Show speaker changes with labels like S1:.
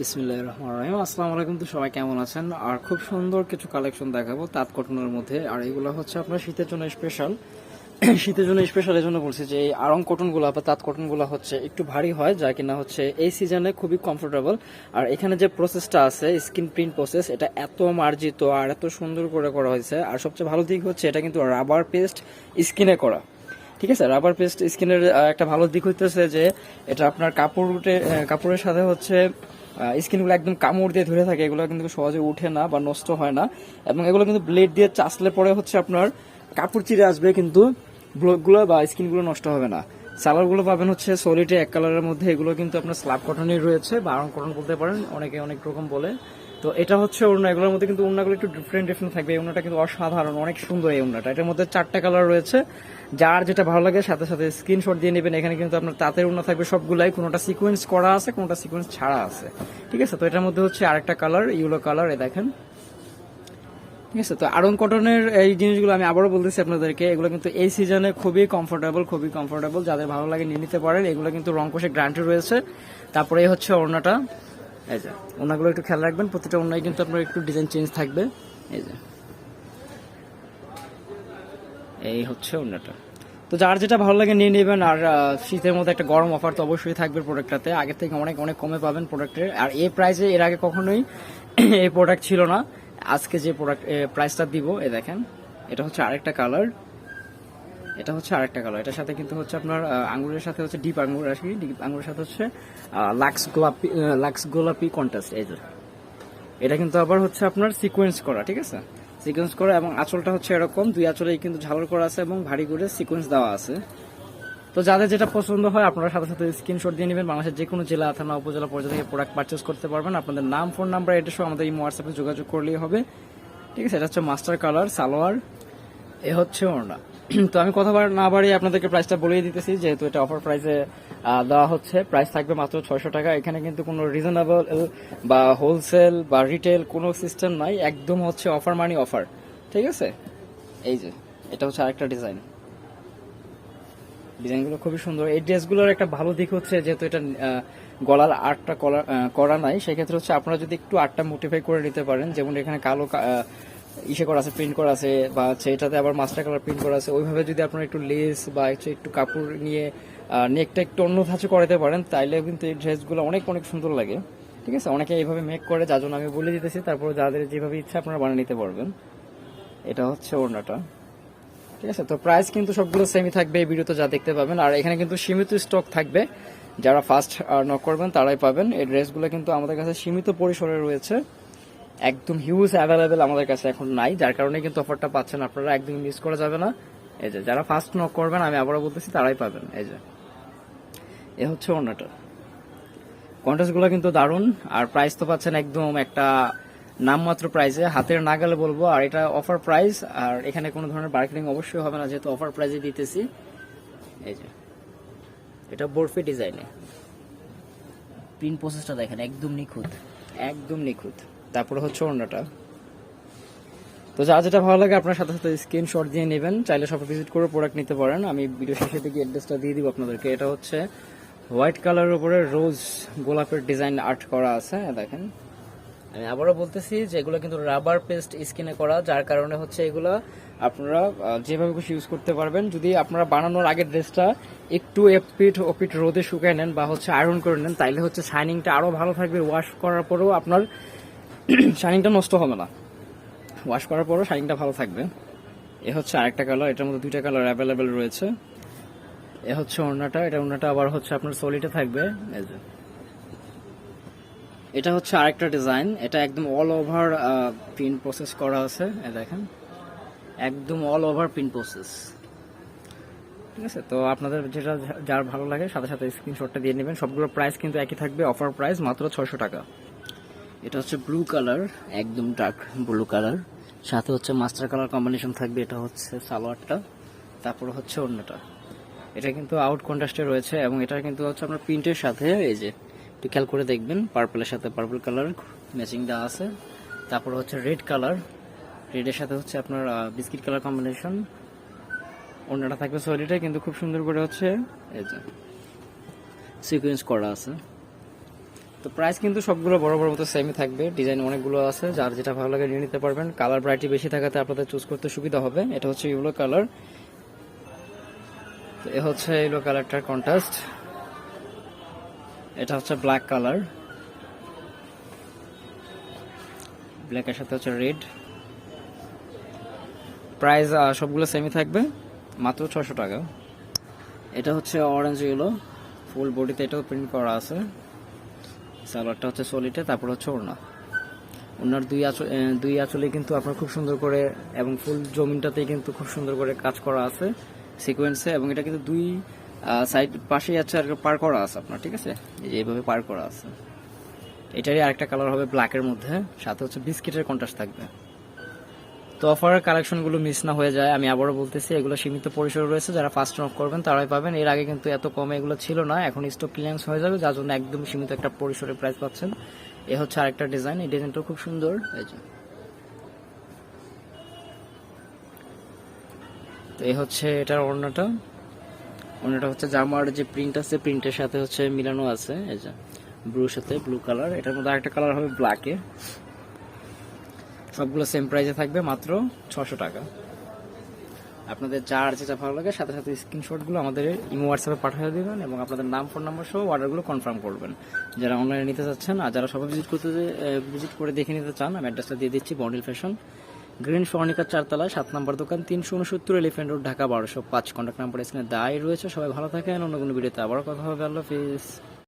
S1: বিসমিল্লাহ রহমান রহিম। আসসালামু আলাইকুম, তো সবাই কেমন আছেন? আর খুব সুন্দর কিছু কালেকশন দেখাবো তাঁত কটনের মধ্যে। আর এগুলো হচ্ছে আপনার শীতের জন্য স্পেশাল শীতের জন্য স্পেশাল এই জন্য বলছি যে এই আরং কটনগুলো বা তাঁত কটনগুলো হচ্ছে একটু ভারী হয়, যা কিনা হচ্ছে এই সিজনে খুবই কমফোর্টেবল আর এখানে যে প্রসেসটা আছে স্কিন প্রিন্ট প্রসেস এটা এত মার্জিত আর এত সুন্দর করে করা হয়েছে। আর সবচেয়ে ভালো দিক হচ্ছে এটা কিন্তু রাবার পেস্ট স্কিনে করা। ঠিক আছে? রাবার পেস্ট স্কিনের একটা ভালো দিক হইতেছে যে এটা আপনার কাপড় কাপড়ের সাথে হচ্ছে স্কিনগুলো একদম কামড় দিয়ে ধরে থাকে, এগুলো কিন্তু সহজে উঠে না বা নষ্ট হয় না। এবং এগুলো কিন্তু ব্লেড দিয়ে চাষলে পরে হচ্ছে আপনার কাপড় চিরে আসবে, কিন্তু ব্লকগুলো বা স্কিনগুলো নষ্ট হবে না। সালোয়ারগুলো পাবেন হচ্ছে সলিটে এক কালারের মধ্যে, এগুলো কিন্তু আপনার স্ল্যাব কটনই রয়েছে বা আরং কটন বলতে পারেন, অনেকে অনেক রকম বলে। তো এটা হচ্ছে ওড়না, এগুলোর মধ্যে কিন্তু ওড়নাগুলো একটু ডিফারেন্ট ডিফারেন্ট থাকবে। এই ওড়নাটা কিন্তু অসাধারণ, অনেক সুন্দর এই ওড়নাটা। এটার মধ্যে চারটা কালার রয়েছে। যার যেটা ভালো লাগে, সাথে সাথে স্ক্রিনশট দিয়ে নেবেন। এখানে কিন্তু আপনার তাঁতের ওড়না থাকবে সবগুলাই, কোনোটা সিকোয়েন্স করা আছে, কোনোটা সিকোয়েন্স ছাড়া আছে। ঠিক আছে? তো এটার মধ্যে হচ্ছে আরেকটা কালার ইউলো কালার এ দেখেন। ঠিক আছে? তো আরং কটনের এই জিনিসগুলো আমি আবারও বলতেছি আপনাদেরকে। এগুলো কিন্তু এই সিজনে খুবই কমফোর্টেবল খুবই কমফোর্টেবল যাদের ভালো লাগে নিয়ে নিতে পারেন। এগুলো কিন্তু রং কোষে গ্রান্টে রয়েছে। তারপরে হচ্ছে ওড়নাটা। এই যে, ওনাগুলো একটু খেয়াল রাখবেন, প্রতিটা ওড়নায় কিন্তু আপনার একটু ডিজাইন চেঞ্জ থাকবে। এই যে। এই হচ্ছে ওড়নাটা তো যার যেটা ভালো লাগে নিয়ে নেবেন, আর শীতের মধ্যে একটা গরম অফার তো অবশ্যই থাকবে প্রোডাক্টটাতে আগে থেকে অনেক অনেক কমে পাবেন প্রোডাক্টের আর এই প্রাইসে এর আগে কখনোই এই প্রোডাক্ট ছিল না। আজকে যে প্রোডাক্ট প্রাইসটা দিব এ দেখেন, এটা হচ্ছে আরেকটা কালার এটা হচ্ছে আরেকটা কালার। এটার সাথে কিন্তু হচ্ছে আপনার আঙ্গুরের সাথে হচ্ছে ডিপ আঙ্গুর কি? ডিপ আঙ্গুরের সাথে হচ্ছে লাক্স গোলাপি লাক্স গোলাপি কন্টাস্ট এই যে। এটা কিন্তু আবার হচ্ছে আপনার সিকোয়েন্স করা, ঠিক আছে? সিকোয়েন্স করা এবং আঁচলটা হচ্ছে এরকম। দুই আঁচলেই কিন্তু ঝালর করা আছে এবং ভারী করে সিকোয়েন্স দেওয়া আছে। তো যাদের যেটা পছন্দ হয়, আপনারা সাথে সাথে স্ক্রিনশট দিয়ে নেবেন। বাংলাদেশের যে কোনো জেলা, থানা, উপজেলা পর্যায়ে থেকে প্রোডাক্ট পারচেস করতে পারবেন। আপনাদের নাম ফোন নাম্বার এটা সহ আমাদের এই হোয়াটসঅ্যাপে যোগাযোগ করলেই হবে। ঠিক আছে? এটা হচ্ছে মাস্টার কালার সালোয়ার। এ হচ্ছে ওড়না। তো আমি কথা না বাড়িয়ে আপনাদেরকে প্রাইসটা বলেই দিতেছি, যেহেতু এটা অফার প্রাইসে দেওয়া হচ্ছে। প্রাইস থাকবে মাত্র ছয়শো টাকা। এখানে কিন্তু কোনো রিজনেবল বা হোলসেল বা রিটেল কোনো সিস্টেম নাই। একদম হচ্ছে অফার মানি অফার ঠিক আছে? এই যে, এটা হচ্ছে আরেকটা ডিজাইন ডিজাইনগুলো খুবই সুন্দর। এই ড্রেসগুলোর একটা ভালো দিক হচ্ছে, যেহেতু এটা গলার আর্টটা করা নাই, সেক্ষেত্রে হচ্ছে আপনারা যদি একটু আর্টটা মোটিফাই করে নিতে পারেন, যেমন এখানে কালো ইসে করা আছে প্রিন্ট করা আছে, বা হচ্ছে এটাতে আবার মাস্টার কালার প্রিন্ট করা আছে, ওইভাবে যদি আপনারা একটু লেস বা একটু কাপড় নিয়ে নেকটা একটু অন্য ধাঁচে করাতে পারেন, তাইলে কিন্তু এই ড্রেসগুলো অনেক অনেক সুন্দর লাগে। ঠিক আছে? অনেকে এইভাবে মেক করে, যার জন্য আমি বলে দিতেছি, তারপর যাদের যেভাবে ইচ্ছা আপনারা বানিয়ে নিতে পারবেন। এটা হচ্ছে ওড়নাটা। ঠিক আছে? তো প্রাইস কিন্তু সবগুলো সেমই থাকবে এই ভিডিওতে যা দেখতে পাবেন। আর এখানে কিন্তু সীমিত স্টক থাকবে। যারা ফার্স্ট নক করবেন, তারাই পাবেন। এই ড্রেসগুলো কিন্তু আমাদের কাছে সীমিত পরিসরে রয়েছে। একদম হিউজ অ্যাভেলেবেল আমাদের কাছে এখন নাই। যার কারণে কিন্তু অফারটা পাচ্ছেন আপনারা, একদম মিস করা যাবে না। এই যে, যারা ফার্স্ট নক করবেন, আমি আবারও বলতেছি, তারাই পাবেন। এই যে, এ হচ্ছে অন্যটা। কন্টেস্টগুলো কিন্তু দারুণ, আর প্রাইস তো পাচ্ছেন একদম একটা নামমাত্র প্রাইসে হাতের নাগালে বলব, আর এটা অফার প্রাইস আর এখানে কোনো ধরনের মার্কেটিং অবশ্যই হবে না, যেহেতু অফার প্রাইসে দিতেছি। এই যে, এটা বরফি ডিজাইনে পিন প্রসেসটা দেখেন, একদম নিখুঁত। একদম নিখুঁত। তারপরে হচ্ছে অন্যটা। তো যা যেটা ভালো লাগে আপনার সাথে সাথে স্ক্রিনশট দিয়ে নেবেন, চাইলে সব ভিজিট করে প্রোডাক্ট নিতে পারেন। আমি ভিডিও শেষে দিকে অ্যাড্রেসটা দিয়ে দিব আপনাদেরকে। এটা হচ্ছে হোয়াইট কালারের উপরে রোজ গোলাপের ডিজাইন আর্ট করা আছে দেখেন। আমি আবারও বলতেছি যে এগুলো কিন্তু রাবার পেস্ট স্কিনে করা, যার কারণে হচ্ছে এগুলো আপনারা যেভাবে খুশি ইউজ করতে পারবেন। যদি আপনারা বানানোর আগের ড্রেসটা একটু এপিট ওপিট রোদে শুকিয়ে নেন বা হচ্ছে আয়রন করে নেন, তাইলে হচ্ছে শাইনিংটা আরও ভালো থাকবে। ওয়াশ করার পরেও আপনার শাইনিংটা নষ্ট হবে না। ওয়াশ করার পরও শাইনিংটা ভালো থাকবে। এ হচ্ছে আরেকটা কালার এটার মধ্যে দুইটা কালার অ্যাভেলেবেল রয়েছে। এ হচ্ছে ওড়নাটা, এটা ওড়নাটা আবার হচ্ছে আপনার সলিডে থাকবে। এই যে। এটা হচ্ছে আরেকটা ডিজাইন এটা একদম অল ওভার প্রিন্ট প্রসেস করা আছে। দেখেন। একদম অল ওভার প্রিন্ট প্রসেস ঠিক আছে? তো আপনাদের যেটা যার ভালো লাগে, সাথে সাথে স্ক্রিনশটটা দিয়ে নেবেন। সবগুলোর প্রাইস কিন্তু একই থাকবে অফার প্রাইস মাত্র ছয়শো টাকা। এটা হচ্ছে ব্লু কালার একদম ডার্ক ব্লু কালার সাথে হচ্ছে মাস্টার কালার কম্বিনেশন থাকবে, এটা হচ্ছে সালোয়ারটা, তারপর হচ্ছে অন্যটা এটা কিন্তু আউট কন্ট্রাস্টে রয়েছে এবং এটা কিন্তু হচ্ছে আপনার প্রিন্টের সাথে, এই যে, একটু খেয়াল করে দেখবেন পার্পলের সাথে পার্পল কালার ম্যাচিং দেওয়া আছে। তারপর হচ্ছে রেড কালার রেডের সাথে হচ্ছে আপনার বিস্কিট কালার কম্বিনেশন অন্যটা থাকবে সলিডে কিন্তু খুব সুন্দর করে হচ্ছে, এই যে সিকোয়েন্স করা আছে। তো প্রাইস কিন্তু সবগুলো বড় বড় মতো সেমই থাকবে। ডিজাইন অনেকগুলো আছে, যার যেটা ভালো লাগে নিয়ে নিতে পারবেন। কালার ভ্যারাইটি বেশি থাকাতে আপনাদের চুজ করতে সুবিধা হবে। এটা হচ্ছে ইউলো কালার এ হচ্ছে ইউলো কালারটার কন্ট্রাস্ট এটা হচ্ছে ব্ল্যাক কালার ব্ল্যাকের সাথে হচ্ছে রেড প্রাইস সবগুলো সেমই থাকবে। মাত্র ছশো টাকা। এটা হচ্ছে অরেঞ্জ ইয়েলো ফুল বডিতে এটাও প্রিন্ট করা আছে। সালোয়ারটা হচ্ছে সলিটে, তারপর হচ্ছে ওড়না। ওনার দুই আঁচল দুই আঁচলে কিন্তু আপনার খুব সুন্দর করে এবং ফুল জমিনটাতেই কিন্তু খুব সুন্দর করে কাজ করা আছে সিকোয়েন্সে এবং এটা কিন্তু দুই সাইড পাশেই আছে আর পার করা আছে আপনার, ঠিক আছে? এই যে এইভাবে পার করা আছে। এটারই আরেকটা কালার হবে ব্ল্যাকের মধ্যে, সাথে হচ্ছে বিস্কিটের কন্ট্রাস্ট থাকবে। তো অফারের কালেকশনগুলো মিস না হয়ে যায়, আমি আবারও বলতেছি, এগুলো সীমিত পরিসর রয়েছে, যারা ফার্স্ট অফ করবেন তারাই পাবেন। এর আগে কিন্তু এত কমে এগুলো ছিল না, এখন স্টক ক্লিয়ারেন্স হয়ে যাবে, যার জন্য একদম সীমিত একটা পরিসরের প্রাইস পাচ্ছেন। এ হচ্ছে আরেকটা ডিজাইন এই ডিজাইনটাও খুব সুন্দর, এই যে। তো এই হচ্ছে এটার ওড়নাটা। ওড়নাটা হচ্ছে জামার যে প্রিন্ট আছে প্রিন্টের সাথে হচ্ছে মিলানো আছে, এই যে, ব্লুর সাথে ব্লু কালার এটার মধ্যে আরেকটা কালার হবে ব্ল্যাকে সবগুলো সেম প্রাইসে থাকবে মাত্র ছশো টাকা। আপনাদের যার যেটা ভালো লাগে, সাথে সাথে স্ক্রিনশটগুলো আমাদের ইমো হোয়াটসঅ্যাপে পাঠিয়ে দেবেন এবং আপনাদের নাম ফোন নাম্বার সহ অর্ডারগুলো কনফার্ম করবেন। যারা অনলাইনে নিতে চাচ্ছেন আর যারা সবাই ভিজিট করতে ভিজিট করে দেখে নিতে চান, আমি অ্যাড্রেসটা দিয়ে দিচ্ছি বন্ডিল ফ্যাশন গ্রিন স্বর্ণিকার চারতলা, সাত নম্বর দোকান, তিনশো উনসত্তর এলিফেন্ট রোড ঢাকা, বারোশো পাঁচ। কন্ট্যাক্ট নাম্বার এখানে দায় রয়েছে, সবাই ভালো থাকেন, অন্য কোনো ভিডিওতে আবারও কথা হবে। আল্লাহ হাফিজ।